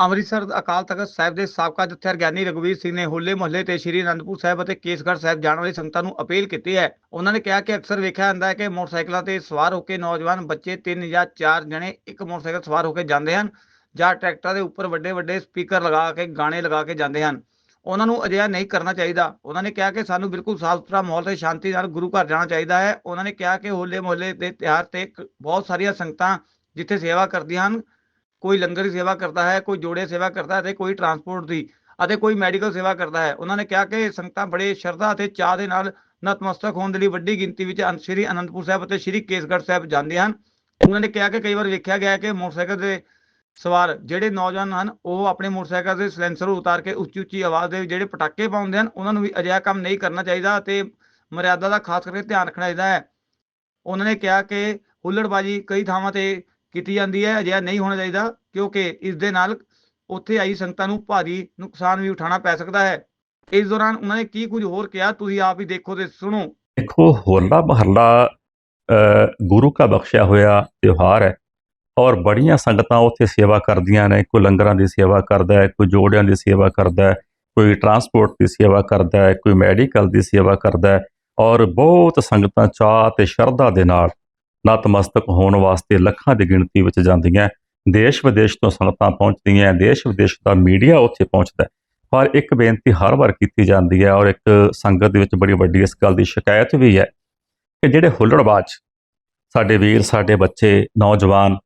ਅੰਮ੍ਰਿਤਸਰ ਅਕਾਲ ਤਖਤ ਸਾਹਿਬ ਦੇ ਸਾਬਕਾ ਜਥੇਦਾਰ ਗਿਆਨੀ ਰਘੁਵੀਰ ਸਿੰਘ ਨੇ ਹੋਲੇ ਮਹੱਲੇ ਤੇ ਸ਼੍ਰੀ ਅਨੰਦਪੁਰ ਸਾਹਿਬ ਅਤੇ ਕੇਸਗੜ੍ਹ ਸਾਹਿਬ ਜਾਣ ਵਾਲੀ ਸੰਗਤਾਂ ਨੂੰ ਅਪੀਲ ਕੀਤੀ ਹੈ। ਉਹਨਾਂ ਨੇ ਕਿਹਾ ਕਿ ਅਕਸਰ ਵੇਖਿਆ ਜਾਂਦਾ ਹੈ ਕਿ ਮੋਟਰਸਾਈਕਲਾਂ ਤੇ ਸਵਾਰ ਹੋ ਕੇ ਨੌਜਵਾਨ ਬੱਚੇ ਤਿੰਨ ਜਾਂ ਚਾਰ ਜਣੇ ਇੱਕ ਮੋਟਰਸਾਈਕਲ ਸਵਾਰ ਹੋ ਕੇ ਜਾਂਦੇ ਹਨ ਜਾਂ ਟਰੈਕਟਰਾਂ ਦੇ ਉੱਪਰ ਵੱਡੇ ਵੱਡੇ ਸਪੀਕਰ ਲਗਾ ਕੇ, ਗਾਣੇ ਲਗਾ ਕੇ ਜਾਂਦੇ ਹਨ। ਉਹਨਾਂ ਨੂੰ ਅਜਿਹਾ ਨਹੀਂ ਕਰਨਾ ਚਾਹੀਦਾ। ਉਹਨਾਂ ਨੇ ਕਿਹਾ ਕਿ ਸਾਨੂੰ ਬਿਲਕੁਲ ਸਾਫ਼ ਸੁਥਰਾ ਮਾਹੌਲ ਤੇ ਸ਼ਾਂਤੀ ਨਾਲ ਗੁਰੂ ਘਰ ਜਾਣਾ ਚਾਹੀਦਾ ਹੈ। ਉਹਨਾਂ ਨੇ ਕਿਹਾ ਕਿ ਹੋਲੇ ਮਹੱਲੇ ਦੇ ਤਿਉਹਾਰ ਤੇ ਬਹੁਤ ਸਾਰੀਆਂ ਸੰਗਤਾਂ ਜਿੱਥੇ ਸੇਵਾ ਕਰਦੀਆਂ ਹਨ ਕੋਈ ਲੰਗਰ ਦੀ ਸੇਵਾ ਕਰਦਾ ਹੈ, ਕੋਈ ਜੋੜੇ ਸੇਵਾ ਕਰਦਾ ਹੈ ਤੇ ਕੋਈ ਟਰਾਂਸਪੋਰਟ ਦੀ ਅਤੇ ਕੋਈ ਮੈਡੀਕਲ ਸੇਵਾ ਕਰਦਾ ਹੈ। ਉਹਨਾਂ ਨੇ ਕਿਹਾ ਕਿ ਸੰਗਤਾਂ ਬੜੇ ਸ਼ਰਧਾ ਅਤੇ ਚਾਹ ਦੇ ਨਾਲ ਨਤਮਸਤਕ ਹੋਣ ਦੇ ਲਈ ਵੱਡੀ ਗਿਣਤੀ ਵਿੱਚ ਸ਼੍ਰੀ ਅਨੰਦਪੁਰ ਸਾਹਿਬ ਅਤੇ ਸ਼੍ਰੀ ਕੇਸਗੜ੍ਹ ਸਾਹਿਬ ਜਾਂਦੇ ਹਨ। ਉਹਨਾਂ ਨੇ ਕਿਹਾ ਕਿ ਕਈ ਵਾਰ ਵੇਖਿਆ ਗਿਆ ਹੈ ਕਿ ਮੋਟਰਸਾਈਕਲ ਦੇ ਸਵਾਰ ਜਿਹੜੇ ਨੌਜਵਾਨ ਹਨ, ਉਹ ਆਪਣੇ ਮੋਟਰਸਾਈਕਲ ਦੇ ਸਿਲੈਂਸਰ ਉਤਾਰ ਕੇ ਉੱਚੀ ਉੱਚੀ ਆਵਾਜ਼ ਦੇ ਜਿਹੜੇ ਪਟਾਕੇ ਪਾਉਂਦੇ ਹਨ, ਉਹਨਾਂ ਨੂੰ ਵੀ ਅਜਿਹਾ ਕੰਮ ਨਹੀਂ ਕਰਨਾ ਚਾਹੀਦਾ ਅਤੇ ਮਰਿਆਦਾ ਦਾ ਖਾਸ ਕਰਕੇ ਧਿਆਨ ਰੱਖਣਾ ਚਾਹੀਦਾ ਹੈ। ਉਹਨਾਂ ਨੇ ਕਿਹਾ ਕਿ ਹੁੱਲੜਬਾਜੀ ਕਈ ਥਾਵਾਂ ਤੇ ਕੀਤੀ ਜਾਂਦੀ ਹੈ ਅਜਿਹਾ ਨਹੀਂ ਹੋਣਾ ਚਾਹੀਦਾ ਕਿਉਂਕਿ ਇਸ ਦੇ ਨਾਲ ਉੱਥੇ ਆਈ ਸੰਗਤਾਂ ਨੂੰ ਭਾਰੀ ਨੁਕਸਾਨ ਵੀ ਉਠਾਉਣਾ ਪੈ ਸਕਦਾ ਹੈ। ਇਸ ਦੌਰਾਨ ਉਹਨਾਂ ਨੇ ਕੀ ਕੁਝ ਹੋਰ ਕਿਹਾ? ਤੁਸੀਂ ਆਪ ਹੀ ਦੇਖੋ ਤੇ ਸੁਣੋ। ਦੇਖੋ ਹੋਲਾ ਮਹੱਲਾ ਅ, ਗੁਰੂ ਕਾ ਬਖਸ਼ਿਆ ਹੋਇਆ ਤਿਉਹਾਰ ਹੈ ਔਰ ਬੜੀਆਂ ਸੰਗਤਾਂ ਉੱਥੇ ਸੇਵਾ ਕਰਦੀਆਂ ਨੇ। ਕੋਈ ਲੰਗਰਾਂ ਦੀ ਸੇਵਾ ਕਰਦਾ ਹੈ ਕੋਈ ਜੋੜਿਆਂ ਦੀ ਸੇਵਾ ਕਰਦਾ ਹੈ ਕੋਈ ਟਰਾਂਸਪੋਰਟ ਦੀ ਸੇਵਾ ਕਰਦਾ ਹੈ ਕੋਈ ਮੈਡੀਕਲ ਦੀ ਸੇਵਾ ਕਰਦਾ ਹੈ ਔਰ ਬਹੁਤ ਸੰਗਤਾਂ ਚਾਅ ਤੇ ਸ਼ਰਧਾ ਦੇ ਨਾਲ ਨਤਮਸਤਕ ਹੋਣ ਵਾਸਤੇ ਲੱਖਾਂ ਦੀ ਗਿਣਤੀ ਵਿੱਚ ਜਾਂਦੀਆਂ ਦੇਸ਼ ਵਿਦੇਸ਼ ਤੋਂ ਸੰਗਤਾਂ ਪਹੁੰਚਦੀਆਂ ਦੇਸ਼ ਵਿਦੇਸ਼ ਦਾ ਮੀਡੀਆ ਉੱਥੇ ਪਹੁੰਚਦਾ ਪਰ ਇੱਕ ਬੇਨਤੀ ਹਰ ਵਾਰ ਕੀਤੀ ਜਾਂਦੀ ਹੈ ਔਰ ਇੱਕ ਸੰਗਤ ਦੇ ਵਿੱਚ ਬੜੀ ਵੱਡੀ ਇਸ ਗੱਲ ਦੀ ਸ਼ਿਕਾਇਤ ਵੀ ਹੈ ਕਿ ਜਿਹੜੇ ਹੁੱਲੜਬਾਜ਼ ਸਾਡੇ ਵੀਰ, ਸਾਡੇ ਬੱਚੇ, ਨੌਜਵਾਨ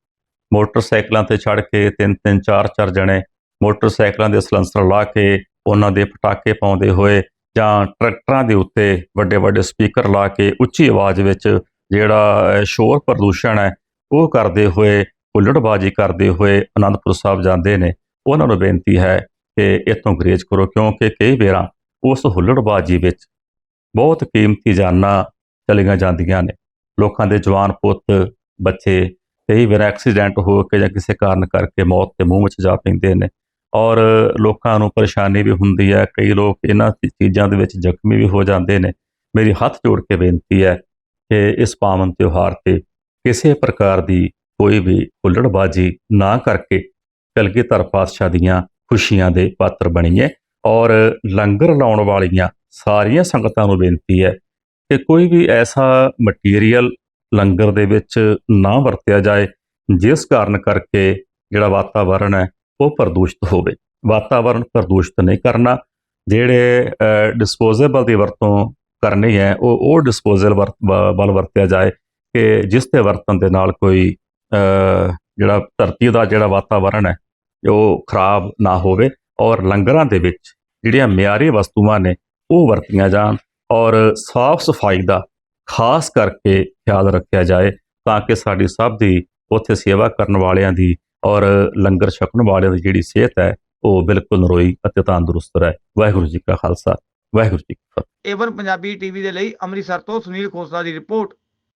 ਮੋਟਰਸਾਈਕਲਾਂ ਤੇ ਚੜ੍ਹ ਕੇ ਤਿੰਨ ਤਿੰਨ, ਚਾਰ ਚਾਰ ਜਣੇ ਮੋਟਰਸਾਈਕਲਾਂ ਦੇ ਸਲੈਂਸਰ ਲਾ ਕੇ ਉਹਨਾਂ ਦੇ ਪਟਾਕੇ ਪਾਉਂਦੇ ਹੋਏ ਜਾਂ ਟਰੈਕਟਰਾਂ ਦੇ ਉੱਤੇ ਵੱਡੇ ਵੱਡੇ ਸਪੀਕਰ ਲਾ ਕੇ ਉੱਚੀ ਆਵਾਜ਼ ਵਿੱਚ ਜਿਹੜਾ ਸ਼ੋਰ ਪ੍ਰਦੂਸ਼ਣ ਹੈ, ਉਹ ਕਰਦੇ ਹੋਏ, ਹੁੱਲੜਬਾਜ਼ੀ ਕਰਦੇ ਹੋਏ ਆਨੰਦਪੁਰ ਸਾਹਿਬ ਜਾਂਦੇ ਨੇ। ਉਹਨਾਂ ਨੂੰ ਬੇਨਤੀ ਹੈ ਕਿ ਇਤੋਂ ਗਰੇਜ ਕਰੋ, ਕਿਉਂਕਿ ਕਈ ਵਾਰਾਂ ਉਸ ਹੁੱਲੜਬਾਜ਼ੀ ਵਿੱਚ ਬਹੁਤ ਕੀਮਤੀ ਜਾਨਾਂ ਚਲੀਆਂ ਜਾਂਦੀਆਂ ਨੇ। ਲੋਕਾਂ ਦੇ ਜਵਾਨ ਪੁੱਤ, ਬੱਚੇ, ਕਈ ਵਾਰ ਐਕਸੀਡੈਂਟ ਹੋ ਕੇ ਜਾਂ ਕਿਸੇ ਕਾਰਨ ਕਰਕੇ ਮੌਤ ਦੇ ਮੂੰਹ ਵਿੱਚ ਜਾ ਪੈਂਦੇ ਨੇ। ਔਰ ਲੋਕਾਂ ਨੂੰ ਪਰੇਸ਼ਾਨੀ ਵੀ ਹੁੰਦੀ ਹੈ। ਕਈ ਲੋਕ ਇਹਨਾਂ ਚੀ- ਚੀਜ਼ਾਂ ਦੇ ਵਿੱਚ ਜ਼ਖਮੀ ਵੀ ਹੋ ਜਾਂਦੇ ਨੇ। ਮੇਰੀ ਹੱਥ ਜੋੜ ਕੇ ਬੇਨਤੀ ਹੈ ਕਿ ਇਸ ਪਾਵਨ ਤਿਉਹਾਰ ਤੇ ਕਿਸੇ ਪ੍ਰਕਾਰ ਦੀ ਕੋਈ ਵੀ ਹੁੱਲੜਬਾਜ਼ੀ ਨਾ ਕਰਕੇ ਕਲਗੀਧਰ ਪਾਤਸ਼ਾਹ ਦੀਆਂ ਖੁਸ਼ੀਆਂ ਦੇ ਪਾਤਰ ਬਣੀਏ। ਔਰ ਲੰਗਰ ਲਾਉਣ ਵਾਲੀਆਂ ਸਾਰੀਆਂ ਸੰਗਤਾਂ ਨੂੰ ਬੇਨਤੀ ਹੈ ਕਿ ਕੋਈ ਵੀ ਐਸਾ ਮਟੀਰੀਅਲ ਲੰਗਰ ਦੇ ਵਿੱਚ ਨਾ ਵਰਤਿਆ ਜਾਏ, ਜਿਸ ਕਾਰਨ ਕਰਕੇ ਜਿਹੜਾ ਵਾਤਾਵਰਣ ਹੈ ਉਹ ਪ੍ਰਦੂਸ਼ਿਤ ਹੋਵੇ। ਵਾਤਾਵਰਣ ਪ੍ਰਦੂਸ਼ਿਤ ਨਹੀਂ ਕਰਨਾ, ਜਿਹੜੇ ਡਿਸਪੋਜ਼ੇਬਲ ਦੀ ਵਰਤੋਂ ਕਰਨੀ ਹੈ, ਉਹ ਉਹ ਡਿਸਪੋਜ਼ਲ ਵੱਲ ਵਰਤਿਆ ਜਾਏ ਕਿ ਜਿਸ ਦੇ ਵਰਤਨ ਦੇ ਨਾਲ ਕੋਈ ਜਿਹੜਾ ਧਰਤੀ ਦਾ ਜਿਹੜਾ ਵਾਤਾਵਰਣ ਹੈ, ਉਹ ਖਰਾਬ ਨਾ ਹੋਵੇ ਔਰ ਲੰਗਰਾਂ ਦੇ ਵਿੱਚ ਜਿਹੜੀਆਂ ਮਿਆਰੀ ਵਸਤੂਆਂ ਨੇ, ਉਹ ਵਰਤੀਆਂ ਜਾਣ ਔਰ ਸਾਫ਼ ਸਫ਼ਾਈ ਦਾ ਖਾਸ ਕਰਕੇ ਖਿਆਲ ਰੱਖਿਆ ਜਾਏ ਤਾਂ ਕਿ ਸਾਡੀ ਸਭ ਦੀ ਉੱਥੇ ਸੇਵਾ ਕਰਨ ਵਾਲਿਆਂ ਦੀ ਔਰ ਲੰਗਰ ਛਕਣ ਵਾਲਿਆਂ ਦੀ ਜਿਹੜੀ ਸਿਹਤ ਹੈ, ਉਹ ਬਿਲਕੁਲ ਨਰੋਈ ਅਤੇ ਤੰਦਰੁਸਤ ਰਹੇ। ਵਾਹਿਗੁਰੂ ਜੀ ਕਾ ਖਾਲਸਾ। ਵਾਹਿਗੁਰੂ ਜੀ ਕੀ ਫਤਿਹ। ਏਵਨ ਪੰਜਾਬੀ ਟੀਵੀ ਦੇ ਲਈ ਅੰਮ੍ਰਿਤਸਰ ਤੋਂ ਸੁਨੀਲ ਖੋਸਲਾ ਦੀ ਰਿਪੋਰਟ।